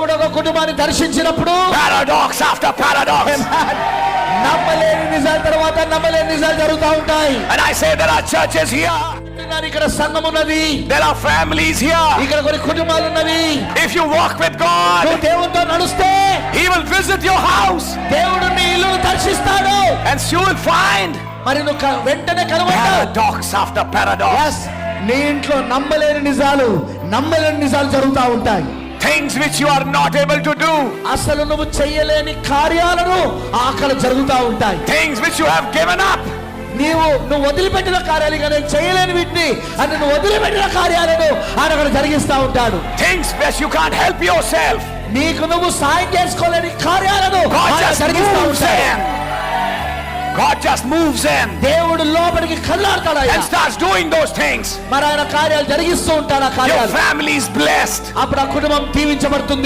దేవుడు ఒక కుటుంబాన్ని దర్శించినప్పుడు paradox after paradox. నమ్మలేని నిజాల తర్వాత నమ్మలేని నిజాలు జరుగుతూ ఉంటాయి. I say there are churches here, అంటున్నారు, ఇక్కడ సంఘం ఉన్నది. There are families here. ఇక్కడ కొన్ని కుటుంబాలు ఉన్నవి. If you walk with God, నువ్వు దేవునితో నడుస్తే He will visit your house. దేవుడు నీ ఇల్లును దర్శిస్తాడు. And you will find మరి నువ్వు వెంటనే కనుగొంటావు after paradox. Yes, నీ ఇంట్లో నమ్మలేని నిజాలు నమ్మలేని నిజాలు జరుగుతూ ఉంటాయి. Things which you are not able to do, అసలు నువ్వు చెయ్యలేని కార్యాలను అక్కడ జరుగుతూ ఉంటాయి things which you have given up. నీవు నువ్వు వదిలిపెట్టిన కార్యాలు ఇక నేను చేయలేని వీటిని అని నువ్వు వదిలిపెట్టిన కార్యాలను ఆయన అక్కడ జరిగిస్తా ఉంటాడు Things which you can't help yourself. నీకు నువ్వు సాయం చేసుకోలేని God just moves in దేవుడు లోపలికి కళ్ళాడతాడు ఆయన and starts doing those things. మరి ఆయన కార్యాలు జరిగిస్తూ ఉంటాడు ఆ Your కార్యాలు family is blessed. అప్పుడు ఆ కుటుంబం దీవించబడుతుంది